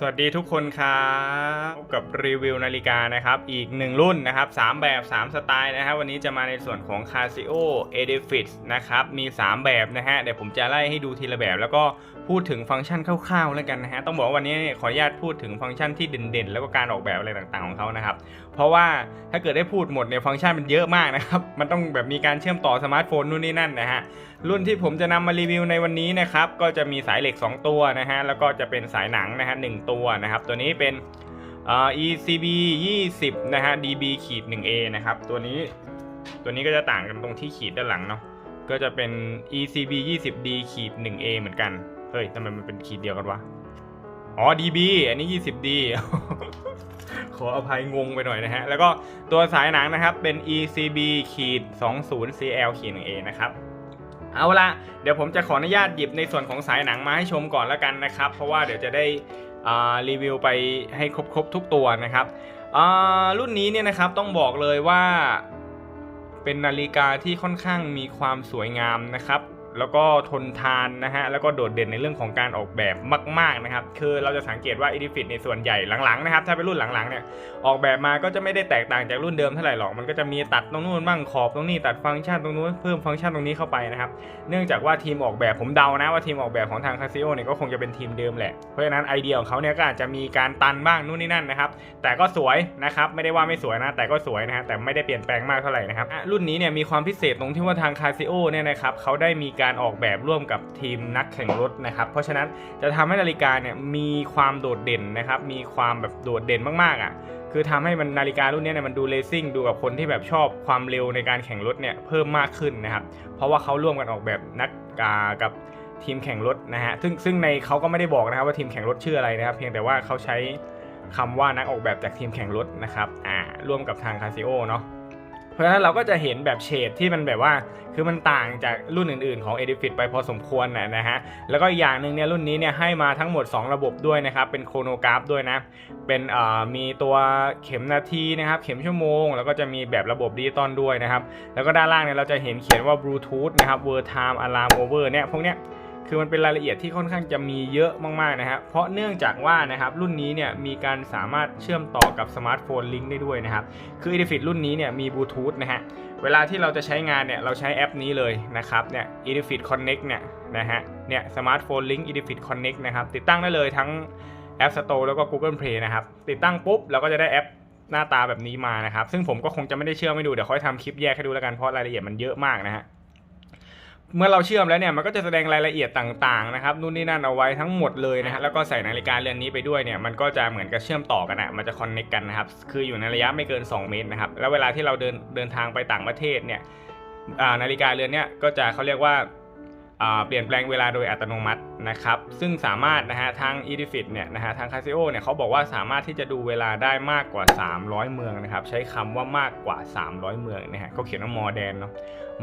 สวัสดีทุกคนครับพบกับรีวิวนาฬิกานะครับ อีกหนึ่งรุ่นนะครับ 3 แบบ 3 สไตล์นะครับวันนี้จะมาในส่วนของ Casio e d i f i x นะครับ มี 3 แบบนะฮะเดี๋ยวผมจะไล่ให้ดูทีละแบบ แล้วก็ พูดถึงฟังก์ชันคร่าวๆแล้วกันนะฮะต้องบอกว่าวันนี้เนี่ยขออนุญาตพูดถึงฟังก์ชันที่เด่นๆ แล้วก็การออกแบบอะไรต่างๆของเขานะครับ เพราะว่าถ้าเกิดได้พูดหมดเนี่ยฟังก์ชันมันเยอะมากนะครับมันต้องแบบมีการเชื่อมต่อสมาร์ทโฟนนู่นนี่นั่นนะฮะรุ่นที่ผมจะนำมารีวิวในวันนี้นะครับก็จะมีสายเหล็ก 2 ตัวนะฮะแล้วก็จะเป็นสายหนังนะฮะหตัวนะครับ ตัวนี้เป็น ECB 20นะฮะ DB ขีด 1A นะครับตัวนี้ตัวนี้ก็จะต่างกันตรงที่ขีดด้านหลังเนาะก็จะเป็น ECB 20D ขีด 1A เหมือนกัน เฮ้ยทำไมมันเป็นขีดเดียวกันวะ อ๋อ DB อันนี้ 20D ขออภัยงงไปหน่อยนะฮะ แล้วก็ตัวสายหนังนะครับเป็น ECB ขีด 20CL ขีด 1A นะครับเอาละเดี๋ยวผมจะขออนุญาตหยิบในส่วนของสายหนังมาให้ชมก่อนแล้วกันนะครับ เพราะว่าเดี๋ยวจะได้รีวิวไปให้ครบๆทุกตัวนะครับอ่ารุ่นนี้เนี่ยนะครับต้องบอกเลยว่าเป็นนาฬิกาที่ค่อนข้างมีความสวยงามนะครับ แล้วก็ทนทานนะฮะแล้วก็โดดเด่นในเรื่องของการออกแบบมาก ๆนะครับ คือเราจะสังเกตว่า e d i f i t ในส่วนใหญ่หลังๆนะครับถ้าเป็นรุ่นหลังๆเนี่ยออกแบบมาก็จะไม่ได้แตกต่างจากรุ่นเดิมเท่าไหร่หรอกมันก็จะมีตัดตรงนู้นบ้างขอบตรงนี้ตัดฟังก์ชันตรงนู้นเพิ่มฟังก์ชันตรงนี้เข้าไปนะครับเนื่องจากว่าทีมออกแบบผมเดานะว่าทีมออกแบบของทางคาซิโอเนี่ยก็คงจะเป็นทีมเดิมแหละเพราะฉะนั้นไอเดียของเขาเนี่ยก็อาจจะมีการตันบ้างนู่นนี่นั่นนะครับแต่ก็สวยนะครับไม่ได้ว่าไม่สวยนะ แต่ก็สวยนะฮะแต่ไม่ได้เปลี่ยนแปลงมากเท่าไหร่นะครับรุ่นนี้เนี่ยมีความพิเศษตรงที่ว่าทางคาซิโอเนี่ยนะครับเขาได้มีการการออกแบบร่วมกับทีมนักแข่งรถนะครับ เพราะฉะนั้นจะทำให้นาฬิกาเนี่ยมีความโดดเด่นนะครับ มีความแบบโดดเด่นมากๆอะ คือทำให้มันนาฬิการุ่นนี้เนี่ยมันดูเลซิ่งดูกับคนที่แบบชอบความเร็วในการแข่งรถเนี่ยเพิ่มมากขึ้นนะครับ เพราะว่าเขาร่วมกันออกแบบนักกากับทีมแข่งรถนะฮะ ซึ่งซึ่งในเขาก็ไม่ได้บอกนะครับว่าทีมแข่งรถชื่ออะไรนะครับ เพียงแต่ว่าเขาใช้คำว่านักออกแบบจากทีมแข่งรถนะครับ อ่า ร่วมกับทางคาซิโอเนาะ ราะฉะนั้นเราก็จะเห็นแบบเฉดที่มันแบบว่าคือมันต่างจากรุ่นอื่นๆของ e d i f i t ไปพอสมควรนะนะฮะแล้วก็อย่างหนึ่งเนี่ยรุ่นนี้เนี่ยให้มาทั้งหมด 2 ระบบด้วยนะครับ เป็นโครโนกราฟด้วยนะ เป็นเอ่อมีตัวเข็มนาทีนะครับเข็มชั่วโมง แล้วก็จะมีแบบระบบดิจิตอลด้วยนะครับ แล้วก็ด้านล่างเนี่ยเราจะเห็นเขียนว่าบลูทูธนะครับ Word Time Alarm Over เนี่ยพวกเนี้ย คือมันเป็นรายละเอียดที่ค่อนข้างจะมีเยอะมากๆนะครับเพราะเนื่องจากว่านะครับรุ่นนี้เนี่ยมีการสามารถเชื่อมต่อกับสมาร์ทโฟนลิงก์ได้ด้วยนะครับคือ e d i f i t รุ่นนี้เนี่ยมีบลูทูธนะฮะเวลาที่เราจะใช้งานเนี่ยเราใช้แอปนี้เลยนะครับเนี่ย e d i f i t Connect เนี่ยนะฮะเนี่ยสมาร์ทโฟนลิงก์ e d i f i t Connect นะครับติดตั้งได้เลยทั้ง App Store แล้วก็ Google Play นะครับติดตั้งปุ๊บเราก็จะได้แอปหน้าตาแบบนี้มานะครับ ซึ่งผมก็คงจะไม่ได้เชื่อไมให้ดู เดี๋ยวค่อยทำคลิปแยกให้ดูแล้วกัน เพราะรายละเอียดมันเยอะมากนะฮะ เมื่อเราเชื่อมแล้วเนี่ยมันก็จะแสดงรายละเอียดต่างๆนะครับนู่นนี่นั่นเอาไว้ทั้งหมดเลยนะฮะแล้วก็ใส่นาฬิกาเรือนนี้ไปด้วยเนี่ยมันก็จะเหมือนกับเชื่อมต่อกันอะมันจะคอนเน c กกันนะครับคืออยู่ในระยะไม่เกิน 2 เมตรนะครับแล้วเวลาที่เราเดินเดินทางไปต่างประเทศเนี่ยอ่านาฬิกาเรือนเนี่ยก็จะเขาเรียกว่าอ่า เปลี่ยนแปลงเวลาโดยอัตโนมัตินะครับ ซึ่งสามารถนะฮะทาง e d i f i t เนี่ยนะฮะทาง Casio เนี่ยเขาบอกว่าสามารถที่จะดูเวลาได้มากกว่า 300 เมืองนะครับ ใช้คำว่ามากกว่า 300 เมืองนะฮะเขาเขียนว่ามอแดนเนาะ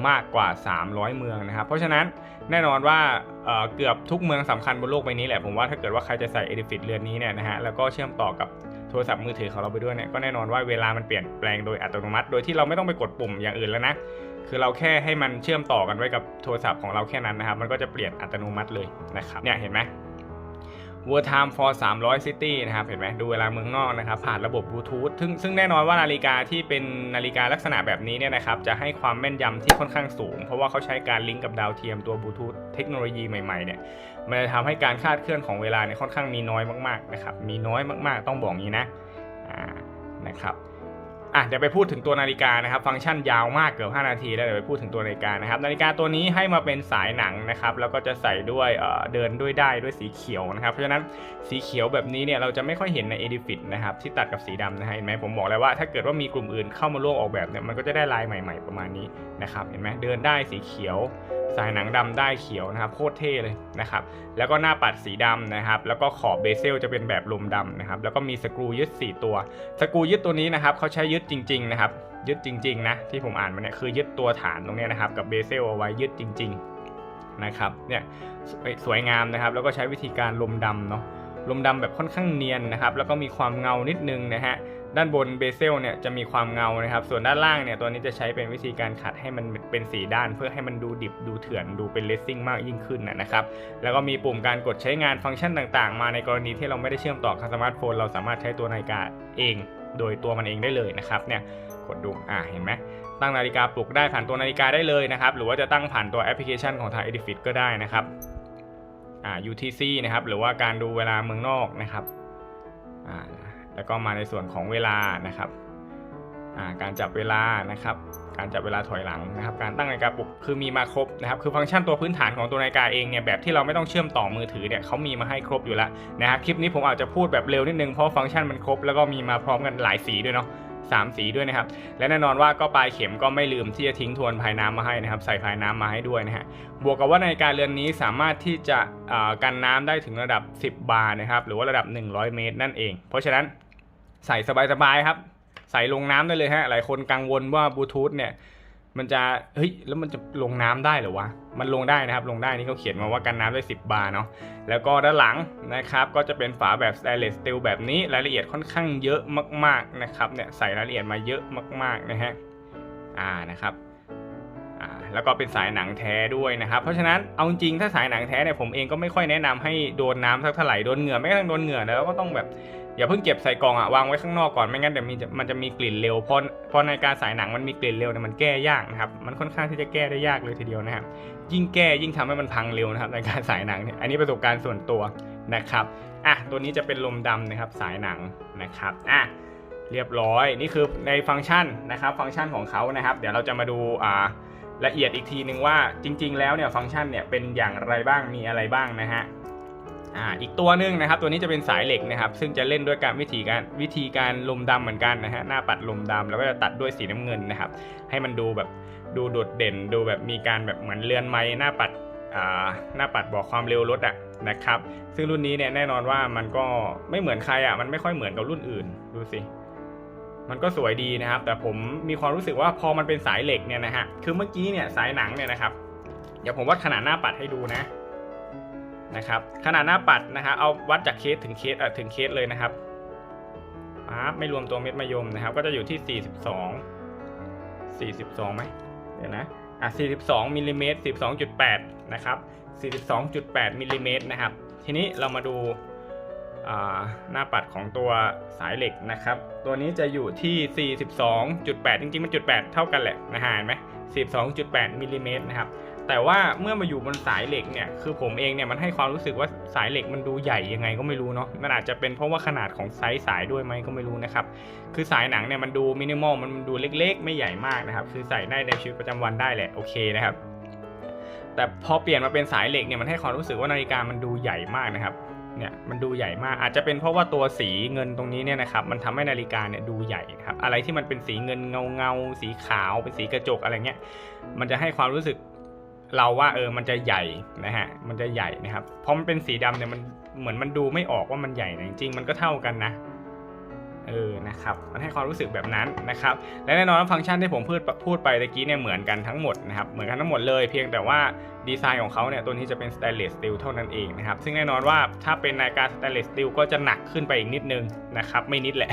มากกว่า 300 เมืองนะครับ เพราะฉะนั้นแน่นอนว่าเเกือบทุกเมืองสำคัญบนโลกใบนี้แหละ ผมว่าถ้าเกิดว่าใครจะใส่ e d i f i t เรือนนี้เนี่ยนะฮะแล้วก็เชื่อมต่อกับโทรศัพท์มือถือของเราไปด้วยเนี่ยก็แน่นอนว่าเวลามันเปลี่ยนแปลงโดยอัตโนมัติ โดยที่เราไม่ต้องไปกดปุ่มอย่างอื่นแล้วนะ คือเราแค่ให้มันเชื่อมต่อกันไว้กับโทรศัพท์ของเราแค่นั้นนะครับ มันก็จะเปลี่ยนอัตโนมัติเลยนะครับ เนี่ยเห็นไหม World Time for 300 City นะครับ เห็นไหมดูเวลาเมืองนอกนะครับ ผ่านระบบบลูทูธซึ่งซึ่งแน่นอนว่านาฬิกาที่เป็นนาฬิกาลักษณะแบบนี้เนี่ยนะครับ จะให้ความแม่นยำที่ค่อนข้างสูง เพราะว่าเขาใช้การลิงก์กับดาวเทียมตัวบลูทูธเทคโนโลยีใหม่ๆเนี่ย มันจะทำให้การคาดเคลื่อนของเวลาเนี่ยค่อนข้างมีน้อยมากๆนะครับ มีน้อยมากๆ ต้องบอกงี้นะ อ่า นะครับ อะเดี๋ยวไปพูดถึงตัวนาฬิกานะครับ ฟังก์ชันยาวมากเกือบ 5 นาที แล้วเดี๋ยวไปพูดถึงตัวนาฬิกานะครับ นาฬิกาตัวนี้ให้มาเป็นสายหนังนะครับ แล้วก็จะใส่ด้วยเเดินด้วยได้ด้วยสีเขียวนะครับ เพราะฉะนั้นสีเขียวแบบนี้เนี่ยเราจะไม่ค่อยเห็นใน e d i f i t นะครับที่ตัดกับสีดำนะฮะเห็นไหมผมบอกแล้วว่าถ้าเกิดว่ามีกลุ่มอื่นเข้ามาร่วมออกแบบเนี่ยมันก็จะได้ลายใหม่ ๆ ประมาณนี้นะครับเห็นไหมเดินได้สีเขียว สายหนังดำได้เขียวนะครับโคตรเท่เลยนะครับแล้วก็หน้าปัดสีดำนะครับแล้วก็ขอบเบเซลจะเป็นแบบลมดำนะครับแล้วก็มีสกรูยึด 4 ตัว สกรูยึดตัวนี้นะครับเขาใช้ยึดจริงๆนะครับยึดจริงๆนะที่ผมอ่านมาเนี่ยคือยึดตัวฐานตรงนี้นะครับกับเบเซลเอาไว้ยึดจริง ๆนะครับเนี่ยสวยงามนะครับแล้วก็ใช้วิธีการลมดำเนาะ ลมดำแบบค่อนข้างเนียนนะครับ แล้วก็มีความเงานิดนึงนะฮะ ด้านบนเบเซลเนี่ยจะมีความเงานะครับ ส่วนด้านล่างเนี่ยตัวนี้จะใช้เป็นวิธีการขัดให้มันเป็นสีด้าน เพื่อให้มันดูดิบดูเถื่อนดูเป็นเลสซิ่งมากยิ่งขึ้นนะครับ แล้วก็มีปุ่มการกดใช้งานฟังก์ชันต่างๆ มาในกรณีที่เราไม่ได้เชื่อมต่อกับสมาร์ทโฟน เราสามารถใช้ตัวนาฬิกาเอง โดยตัวมันเองได้เลยนะครับเนี่ยกดดูอ่าเห็นไหมตั้งนาฬิกาปลุกได้ผ่านตัวนาฬิกาได้เลยนะครับ หรือว่าจะตั้งผ่านตัวแอปพลิเคชันของทาง Edifit ก็ได้นะครับ UTC นะครับ หรือว่าการดูเวลาเมืองนอกนะครับอ่าแล้วก็มาในส่วนของเวลานะครับอ่าการจับเวลานะครับ การจับเวลาถอยหลังนะครับ การตั้งนาฬิกาปลุกคือมีมาครบนะครับ คือฟังก์ชันตัวพื้นฐานของตัวนาฬิกาเองเนี่ยแบบที่เราไม่ต้องเชื่อมต่อมือถือเนี่ยเขามีมาให้ครบอยู่แล้วนะครับคลิปนี้ผมอาจจะพูดแบบเร็วนิดนึงเพราะฟังก์ชันมันครบแล้วก็มีมาพร้อมกันหลายสีด้วยเนาะ สามสีด้วยนะครับ และแน่นอนว่าก็ปลายเข็มก็ไม่ลืมที่จะทิ้งทวนภายน้ำมาให้นะครับ ใส่ภายน้ำมาให้ด้วยนะฮะบวกกับว่านาฬิกาเรือนนี้สามารถที่จะกันน้ำได้ถึงระดับ 10 บาร์นะครับ หรือว่าระดับ 100 เมตรนั่นเอง เพราะฉะนั้นใส่สบายๆครับ ใส่ลงน้ำได้เลยฮะหลายคนกังวลว่าบลูทูธเนี่ย มันจะเฮ้ยแล้วมันจะลงน้ำได้เหรอวะมันลงได้นะครับ ลงได้นี่เขาเขียนมาว่ากันน้ำได้ 10 บาร์เนาะแล้วก็ด้านหลังนะครับก็จะเป็นฝาแบบ stainless steel แบบนี้รายละเอียดค่อนข้างเยอะมากๆนะครับเนี่ยใส่รายละเอียดมาเยอะมากๆนะฮะอ่านะครับอ่าแล้วก็เป็นสายหนังแท้ด้วยนะครับ เพราะฉะนั้นเอาจริงถ้าสายหนังแท้เนี่ยผมเองก็ไม่ค่อยแนะนำให้โดนน้ำสักเท่าไหร่โดนเหงื่อไม่กระทั่งโดนเหงื่อนะแล้วก็ต้องแบบ อย่าเพิ่งเก็บใส่กล่องอะวางไว้ข้างนอกก่อนไม่งั้นเดี๋ยวมีมันจะมีกลิ่นเร็วเพราะเพราะในการสายหนังมันมีกลิ่นเร็วเนี่ยมันแก้ยากนะครับมันค่อนข้างที่จะแก้ได้ยากเลยทีเดียวนะครับยิ่งแก้ยิ่งทำให้มันพังเร็วนะครับในการสายหนังเนี่ยอันนี้ประสบการณ์ส่วนตัวนะครับอะตัวนี้จะเป็นลมดำนะครับสายหนังนะครับอะเรียบร้อยนี่คือในฟังก์ชันนะครับฟังก์ชันของเขานะครับ เดี๋ยวเราจะมาดูอ่าละเอียดอีกทีนึงว่าจริง ๆ แล้วเนี่ยฟังก์ชันเนี่ยเป็นอย่างไรบ้างมีอะไรบ้างนะฮะ อ่าอีกตัวหนึ่งนะครับ ตัวนี้จะเป็นสายเหล็กนะครับ ซึ่งจะเล่นด้วยการวิธีการวิธีการลมดำเหมือนกันนะฮะหน้าปัดลมดำแล้วก็จะตัดด้วยสีน้ำเงินนะครับ ให้มันดูแบบดูโดดเด่น ดูแบบมีการแบบเหมือนเรือนไม้หน้าปัดอ่าหน้าปัดบอกความเร็วรถอะนะครับ ซึ่งรุ่นนี้เนี่ยแน่นอนว่ามันก็ไม่เหมือนใครอะมันไม่ค่อยเหมือนกับรุ่นอื่นดูสิมันก็สวยดีนะครับ แต่ผมมีความรู้สึกว่าพอมันเป็นสายเหล็กเนี่ยนะฮะคือเมื่อกี้เนี่ยสายหนังเนี่ยนะครับเดี๋ยวผมวัดขนาดหน้าปัดให้ดูนะ นะครับขนาดหน้าปัดนะฮะเอาวัดจากเคสถึงเคสอ่อถึงเคสเลยนะครับปั๊บไม่รวมตัวเม็ดมะยมนะครับ ก็จะอยู่ที่ 42 42ไหมเดี๋ยวนะอะ42มิลลิเมตร42.8 นะครับ 42.8มิลลิเมตรนะครับ ทีนี้เรามาดูหน้าปัดของตัวสายเหล็กนะครับ ตัวนี้จะอยู่ที่ 42.8 จริงๆ มันจุด8เท่ากันแหละนะฮะเห็นไหม42.8มิลลิเมตรนะครับ แต่ว่าเมื่อมาอยู่บนสายเหล็กเนี่ยคือผมเองเนี่ยมันให้ความรู้สึกว่าสายเหล็กมันดูใหญ่ยังไงก็ไม่รู้เนาะมันอาจจะเป็นเพราะว่าขนาดของไซส์สายด้วยไหมก็ไม่รู้นะครับคือสายหนังเนี่ยมันดูมินิมอลมันดูเล็ก ๆ ไม่ใหญ่มากนะครับคือใส่ได้ในชีวิตประจำวันได้แหละโอเคนะครับแต่พอเปลี่ยนมาเป็นสายเหล็กเนี่ยมันให้ความรู้สึกว่านาฬิกามันดูใหญ่มากนะครับเนี่ยมันดูใหญ่มากอาจจะเป็นเพราะว่าตัวสีเงินตรงนี้เนี่ยนะครับมันทำให้นาฬิกาเนี่ยดูใหญ่ครับอะไรที่มันเป็นสีเงินเงาเงาสีขาวเป็นสีกระจกอะไรเงี้ยมันจะให้ความรู้สึก เราว่าเออมันจะใหญ่นะฮะมันจะใหญ่นะครับเพราะมันเป็นสีดำเนี่ยมันเหมือนมันดูไม่ออกว่ามันใหญ่นะจริงๆมันก็เท่ากันนะเออนะครับมันให้ความรู้สึกแบบนั้นนะครับและแน่นอนว่าฟังก์ชันที่ผมพูดพูดไปตะกี้เนี่ยเหมือนกันทั้งหมดนะครับเหมือนกันทั้งหมดเลยเพียงแต่ว่าดีไซน์ของเขาเนี่ยตัวนี้จะเป็น stainless steel เท่านั้นเองนะครับซึ่งแน่นอนว่าถ้าเป็นนาฬิกา stainless steel ก็จะหนักขึ้นไปอีกนิดนึงนะครับไม่นิดแหละ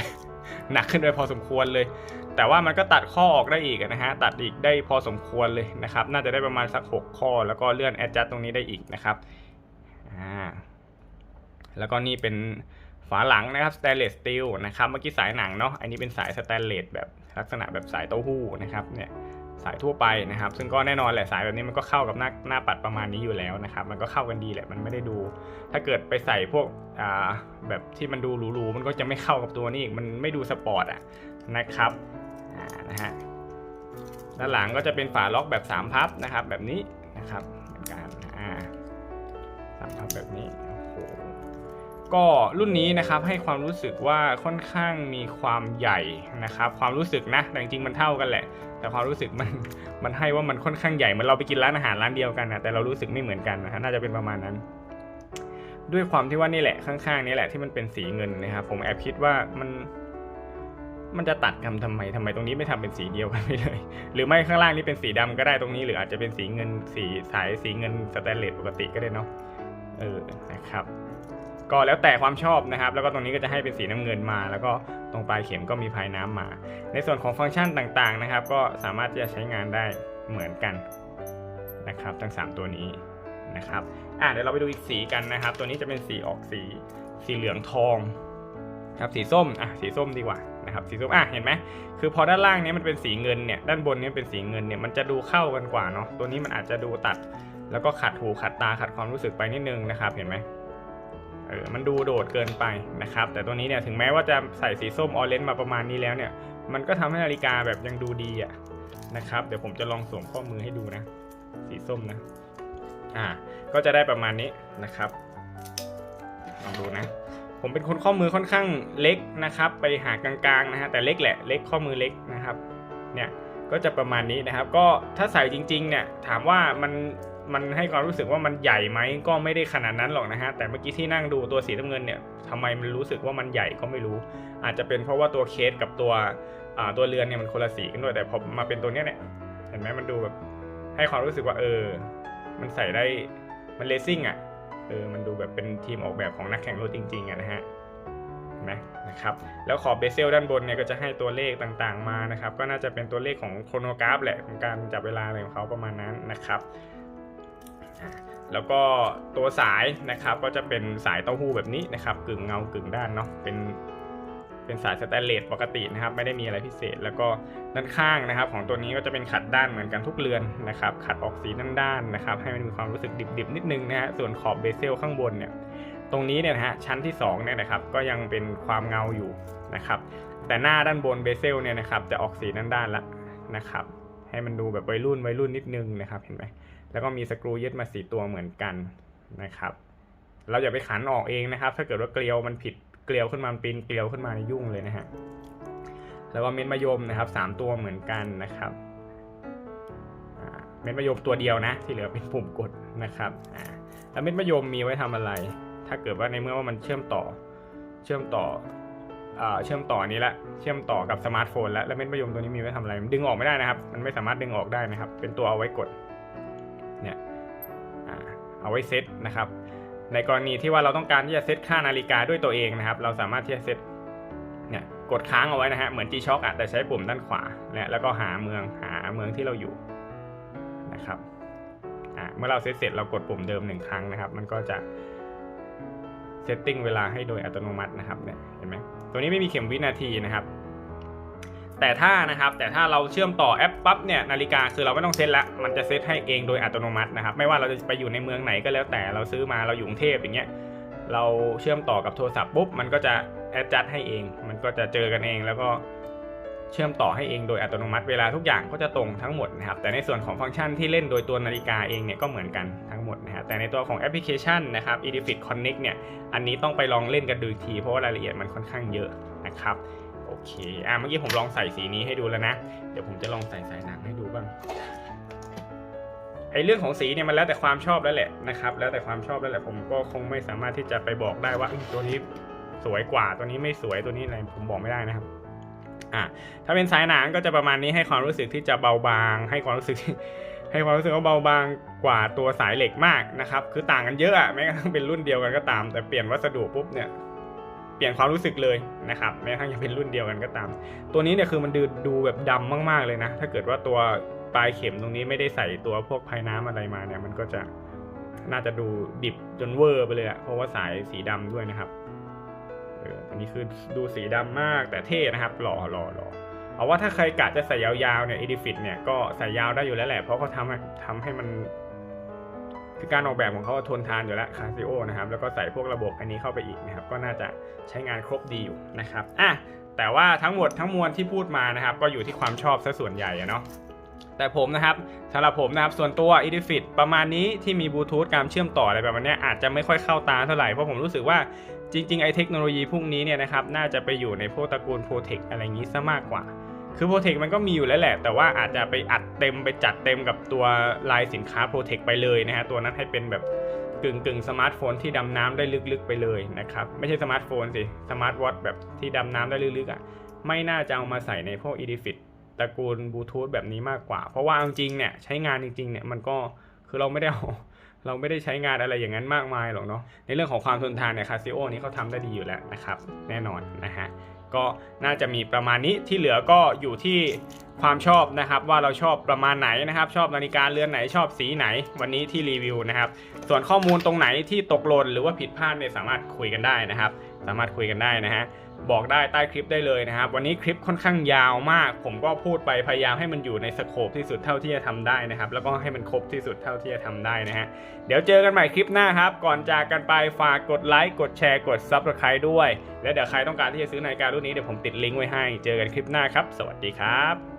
หนักขึ้นไปพอสมควรเลย แต่ว่ามันก็ตัดข้อออกได้อีกนะฮะ ตัดอีกได้พอสมควรเลยนะครับ น่าจะได้ประมาณสัก 6 ข้อ แล้วก็เลื่อนแอดจัตตรงนี้ได้อีกนะครับ อ่า แล้วก็นี่เป็นฝาหลังนะครับสแตนเลสสตีลนะครับ เมื่อกี้สายหนังเนาะ อันนี้เป็นสายสแตนเลสแบบลักษณะแบบสายเต้าหู้นะครับ เนี่ย สายทั่วไปนะครับ ซึ่งก็แน่นอนแหละสายแบบนี้มันก็เข้ากับหน้าหน้าปัดประมาณนี้อยู่แล้วนะครับ มันก็เข้ากันดีแหละมันไม่ได้ดู ถ้าเกิดไปใส่พวกอ่าแบบที่มันดูหรูๆมันก็จะไม่เข้ากับตัวนี้อีกมันไม่ดูสปอร์ตอะนะครับอ่านะฮะด้านหลังก็จะเป็นฝาล็อกแบบ 3 พับนะครับ แบบนี้นะครับเหมือนกันอ่าสามพับแบบนี้โอ้โห ก็รุ่นนี้นะครับให้ความรู้สึกว่าค่อนข้างมีความใหญ่นะครับ ความรู้สึกนะแต่จริงมันเท่ากันแหละ แต่ความรู้สึกมันมันให้ว่ามันค่อนข้างใหญ่เหมือนเราไปกินร้านอาหารร้านเดียวกันนะแต่เรารู้สึกไม่เหมือนกันนะฮะน่าจะเป็นประมาณนั้น ด้วยความที่ว่านี่แหละข้างๆนี่แหละที่มันเป็นสีเงินนะครับผมแอบคิดว่ามันมันจะตัดกันทำไมทำไมตรงนี้ไม่ทำเป็นสีเดียวกันไปเลย หรือไม่ข้างล่างนี่เป็นสีดำก็ได้ตรงนี้หรืออาจจะเป็นสีเงินสีสายสีเงินสแตนเลสปกติก็ได้เนาะเออนะครับ ก็แล้วแต่ความชอบนะครับ แล้วก็ตรงนี้ก็จะให้เป็นสีน้ำเงินมา แล้วก็ตรงปลายเข็มก็มีพายน้ำมา ในส่วนของฟังก์ชันต่างๆนะครับ ก็สามารถที่จะใช้งานได้เหมือนกันนะครับทั้ง 3 ตัวนี้นะครับอะเดี๋ยวเราไปดูอีกสีกันนะครับ ตัวนี้จะเป็นสีออกสี สีเหลืองทองครับสีส้มอะสีส้มดีกว่านะครับสีส้มอะเห็นไหมคือพอด้านล่างเนี้มันเป็นสีเงินเนี่ยด้านบนเนี้เป็นสีเงินเนี่ยมันจะดูเข้ากันกว่าเนาะตัวนี้มันอาจจะดูตัด แล้วก็ขัดหูขัดตาขัดความรู้สึกไปนิดนึงนะครับเห็นไหม เออมันดูโดดเกินไปนะครับ แต่ตัวนี้เนี่ยถึงแม้ว่าจะใส่สีส้มออเรนจ์มาประมาณนี้แล้วเนี่ย มันก็ทำให้นาฬิกาแบบยังดูดีอะนะครับ เดี๋ยวผมจะลองสวมข้อมือให้ดูนะ สีส้มนะ อ่า ก็จะได้ประมาณนี้นะครับลองดูนะ ผมเป็นคนข้อมือค่อนข้างเล็กนะครับ ไปหากลางๆนะฮะแต่เล็กแหละเล็กข้อมือเล็กนะครับ เนี่ยก็จะประมาณนี้นะครับ ก็ถ้าใส่จริงๆเนี่ยถามว่ามัน มันให้ความรู้สึกว่ามันใหญ่ไหมก็ไม่ได้ขนาดนั้นหรอกนะฮะแต่เมื่อกี้ที่นั่งดูตัวสีน้ำเงินเนี่ยทำไมมันรู้สึกว่ามันใหญ่ก็ไม่รู้ อาจจะเป็นเพราะว่าตัวเคสกับตัวตัวเรือนเนี่ยมันคนละสีกันด้วยแต่พอมาเป็นตัวเนี้ยเนี่ยเห็นไหมมันดูแบบให้ความรู้สึกว่าเออ มันใส่ได้มันเลซิ่งอะเออมันดูแบบเป็นทีมออกแบบของนักแข่งรถจริงๆอะนะฮะเห็นไหมนะครับแล้วขอบเบเซลด้านบนเนี่ยก็จะให้ตัวเลขต่างๆมานะครับ ก็น่าจะเป็นตัวเลขของโครโนกราฟแหละของการจับเวลาอะไรของเขาประมาณนั้นนะครับ แล้วก็ตัวสายนะครับก็จะเป็นสายเต้าหู้แบบนี้นะครับ กึ่งเงากึ่งด้านเนาะเป็นเป็นสายสแตนเลสปกตินะครับ ไม่ได้มีอะไรพิเศษ แล้วก็ด้านข้างนะครับ ของตัวนี้ก็จะเป็นขัดด้านเหมือนกันทุกเรือนนะครับ ขัดออกสีด้านๆนะครับ ให้มันมีความรู้สึกดิบๆนิดนึงนะฮะส่วนขอบเบเซลข้างบนเนี่ยตรงนี้เนี่ยนะฮะชั้นที่2เนี่ยนะครับก็ยังเป็นความเงาอยู่นะครับ แต่หน้าด้านบนเบเซลเนี่ยนะครับจะออกสีด้านๆละนะครับ ให้มันดูแบบวัยรุ่นวัยรุ่นนิดนึงนะครับเห็นไหม แล้วก็มีสกรูยึดมาสีตัวเหมือนกันนะครับ เราอย่าไปขันออกเองนะครับ ถ้าเกิดว่าเกลียวมันผิดเกลียวขึ้นมาปีนเกลียวขึ้นมาในยุ่งเลยนะฮะแล้วก็เม็ดมะยมนะครับสามตัวเหมือนกันนะครับเม็ดมะยมตัวเดียวนะ ที่เหลือเป็นปุ่มกดนะครับแล้วเม็ดมะยมมีไว้ทำอะไร ถ้าเกิดว่าในเมื่อว่ามันเชื่อมต่อเชื่อมต่ออเชื่อมต่อนี้ละเชื่อมต่อกับสมาร์ทโฟนแล้วแล้วเม็ดมะยมตัวนี้มีไว้ทำอะไรมันดึงออกไม่ได้นะครับ มันไม่สามารถดึงออกได้นะครับ เป็นตัวเอาไว้กด เอาไว้เซตนะครับ ในกรณีที่ว่าเราต้องการที่จะเซตค่านาฬิกาด้วยตัวเองนะครับ เราสามารถที่จะเซตเนี่ยกดค้างเอาไว้นะฮะเหมือน G-Shock อะแต่ใช้ปุ่มด้านขวาและแล้วก็หาเมืองหาเมืองที่เราอยู่นะครับอ่าเมื่อเราเซตเสร็จเรากดปุ่มเดิมหนึ่งครั้งนะครับ มันก็จะเซตติ้งเวลาให้โดยอัตโนมัตินะครับเนี่ยเห็นไหมตัวนี้ไม่มีเข็มวินาทีนะครับ แต่ถ้านะครับแต่ถ้าเราเชื่อมต่อแอปปั๊บเนี่ยนาฬิกาคือเราไม่ต้องเซตละมันจะเซตให้เองโดยอัตโนมัตินะครับไม่ว่าเราจะไปอยู่ในเมืองไหนก็แล้วแต่เราซื้อมาเราอยู่กรุงเทพอย่างเงี้ยเราเชื่อมต่อกับโทรศัพท์ปุ๊บมันก็จะแอดจัดให้เอง มันก็จะเจอกันเองแล้วก็เชื่อมต่อให้เองโดยอัตโนมัติเวลาทุกอย่างก็จะตรงทั้งหมดนะครับแต่ในส่วนของฟังก์ชันที่เล่นโดยตัวนาฬิกาเองเนี่ยก็เหมือนกันทั้งหมดนะครับแต่ในตัวของแอปพลิเคชันนะครับ Edifit Connect เนี่ยอันนี้ต้องไปลองเล่นกันดูอีกที เพราะว่ารายละเอียดมันค่อนข้างเยอะนะครับ อเค อะเมื่อกี้ผมลองใส่สีนี้ให้ดูแล้วนะ เดี๋ยวผมจะลองใส่สายหนังให้ดูบ้างไอเรื่องของสีเนี่ยมันแล้วแต่ความชอบแล้วแหละนะครับ แล้วแต่ความชอบแล้วแหละผมก็คงไม่สามารถที่จะไปบอกได้ว่าตัวนี้สวยกว่าตัวนี้ไม่สวยตัวนี้อะไรผมบอกไม่ได้นะครับอะถ้าเป็นสายหนังก็จะประมาณนี้ให้ความรู้สึกที่จะเบาบาง ให้ความรู้สึกให้ความรู้สึกว่าเบาบางกว่าตัวสายเหล็กมากนะครับ คือต่างกันเยอะอะแม้กระทั่งเป็นรุ่นเดียวกันก็ตาม แต่เปลี่ยนวัสดุปุ๊บเนี่ย เปลี่ยนความรู้สึกเลยนะครับแม้กระทั่งยังเป็นรุ่นเดียวกันก็ตาม ตัวนี้เนี่ยคือมันดูดูแบบดำมากๆเลยนะ ถ้าเกิดว่าตัวปลายเข็มตรงนี้ไม่ได้ใส่ตัวพวกภายน้ำอะไรมาเนี่ย มันก็จะน่าจะดูดิบจนเวอร์ไปเลยอะเพราะว่าสายสีดำด้วยนะครับเอออันนี้คือดูสีดำมากแต่เท่นะครับหล่อหล่อหล่อเอาว่าถ้าใครกะจะใส่ยาวๆเนี่ย Edifit เนี่ยก็ใส่ยาวได้อยู่แล้วแหละเพราะเขาทำให้ทำให้มัน คือการออกแบบของเขาทนทานอยู่แล้วคาซิโอนะครับแล้วก็ใส่พวกระบบอันนี้เข้าไปอีกนะครับก็น่าจะใช้งานครบดีอยู่นะครับอะแต่ว่าทั้งหมดทั้งมวลที่พูดมานะครับ ก็อยู่ที่ความชอบซะส่วนใหญ่เนาะแต่ผมนะครับสำหรับผมนะครับส่วนตัว Edifit ประมาณนี้ที่มีบลูทูธการเชื่อมต่ออะไรแบบนี้อาจจะไม่ค่อยเข้าตาเท่าไหร่ เพราะผมรู้สึกว่าจริงๆไอเทคโนโลยีพวกนี้เนี่ยนะครับน่าจะไปอยู่ในพวกตระกูลโปรเทคอะไรอย่างนี้ซะมากกว่า คือโปรเทคมันก็มีอยู่แล้วแหละ แต่ว่าอาจจะไปอัดเต็มไปจัดเต็มกับตัวลายสินค้าโปรเทคไปเลยนะฮะตัวนั้นให้เป็นแบบกึ่งกึ่งสมาร์ทโฟนที่ดำน้ำได้ลึกๆไปเลยนะครับ ไม่ใช่สมาร์ทโฟนสิสมาร์ทวอทแบบที่ดำน้ำได้ลึกๆอะไม่น่าจะเอามาใส่ในพวก Edifit ตระกูลบลูทูธแบบนี้มากกว่า เพราะว่าจริงๆเนี่ยใช้งานจริงๆเนี่ยมันก็คือเราไม่ได้เอาเราไม่ได้ใช้งานอะไรอย่างนั้นมากมายหรอกเนาะในเรื่องของความทนทานเนี่ยคาซิโอนี้เขาทำได้ดีอยู่แล้วนะครับ แน่นอนนะฮะ ก็น่าจะมีประมาณนี้ที่เหลือก็อยู่ที่ความชอบนะครับว่าเราชอบประมาณไหนนะครับ ชอบนาฬิกาเรือนไหนชอบสีไหน วันนี้ที่รีวิวนะครับ ส่วนข้อมูลตรงไหนที่ตกหล่นหรือว่าผิดพลาดเนี่ยสามารถคุยกันได้นะครับ สามารถคุยกันได้นะฮะ บอกได้ใต้คลิปได้เลยนะครับ วันนี้คลิปค่อนข้างยาวมาก ผมก็พูดไปพยายามให้มันอยู่ในสโคปที่สุดเท่าที่จะทำได้นะครับ แล้วก็ให้มันครบที่สุดเท่าที่จะทำได้นะฮะเดี๋ยวเจอกันใหม่คลิปหน้าครับ ก่อนจากกันไปฝากกดไลค์กดแชร์กดซับสไคร b e ด้วย และเดี๋ยวใครต้องการที่จะซื้อนาฬิการุ่นนี้เดี๋ยวผมติดลิงก์ไว้ให้ เจอกันคลิปหน้าครับ สวัสดีครับ